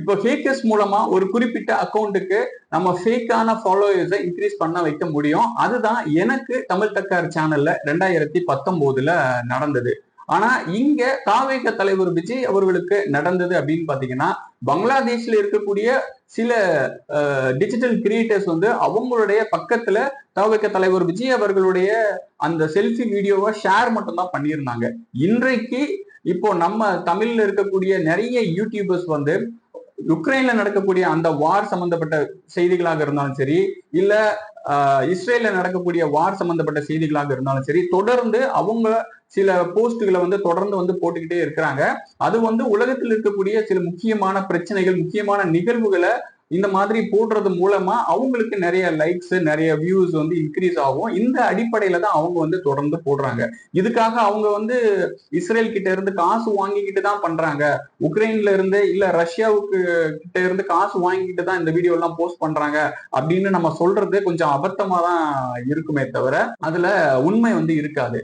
இப்போ ஃபேக்கர்ஸ் மூலமா ஒரு குறிப்பிட்ட அக்கௌண்ட்டுக்கு நம்ம ஃபேக்கான ஃபாலோயர்ஸை இன்க்ரீஸ் பண்ண வைக்க முடியும். அதுதான் எனக்கு தமிழ் தக்கார் சேனல்ல ரெண்டாயிரத்தி பத்தொன்பதுல நடந்தது. ஆனா இங்க தாவேக தலைவர் விஜய் அவர்களுக்கு நடந்தது அப்படின்னு பாத்தீங்கன்னா பங்களாதேஷ்ல இருக்கக்கூடிய சில டிஜிட்டல் கிரியேட்டர்ஸ் வந்து அவங்களுடைய பக்கத்துல தாவேக தலைவர் விஜய் அவர்களுடைய அந்த செல்ஃபி வீடியோவை ஷேர் மட்டும்தான் பண்ணியிருந்தாங்க. இன்றைக்கு இப்போ நம்ம தமிழ்ல இருக்கக்கூடிய நிறைய யூடியூபர்ஸ் வந்து உக்ரைன்ல நடக்கக்கூடிய அந்த வார் சம்பந்தப்பட்ட செய்திகளாக இருந்தாலும் சரி இல்ல ஆஹ், இஸ்ரேல்ல நடக்கக்கூடிய வார் சம்பந்தப்பட்ட செய்திகளாக இருந்தாலும் சரி தொடர்ந்து அவங்க சில போஸ்டுகளை வந்து தொடர்ந்து வந்து போட்டுக்கிட்டே இருக்கிறாங்க. அது வந்து உலகத்தில் இருக்கக்கூடிய சில முக்கியமான பிரச்சனைகள் முக்கியமான நிகழ்வுகளை இந்த மாதிரி போடுறது மூலமா அவங்களுக்கு நிறைய லைக்ஸ் நிறைய வியூஸ் வந்து இன்க்ரீஸ் ஆகும். இந்த அடிப்படையில தான் அவங்க வந்து தொடர்ந்து போடுறாங்க. இதுக்காக அவங்க வந்து இஸ்ரேல் கிட்ட இருந்து காசு வாங்கிக்கிட்டு தான் பண்றாங்க. உக்ரைன்ல இருந்து இல்ல ரஷ்யாவுக்கு கிட்ட இருந்து காசு வாங்கிக்கிட்டு தான் இந்த வீடியோ எல்லாம் போஸ்ட் பண்றாங்க அப்படின்னு நம்ம சொல்றது கொஞ்சம் அபத்தமா தான் இருக்குமே தவிர அதுல உண்மை வந்து இருக்காது.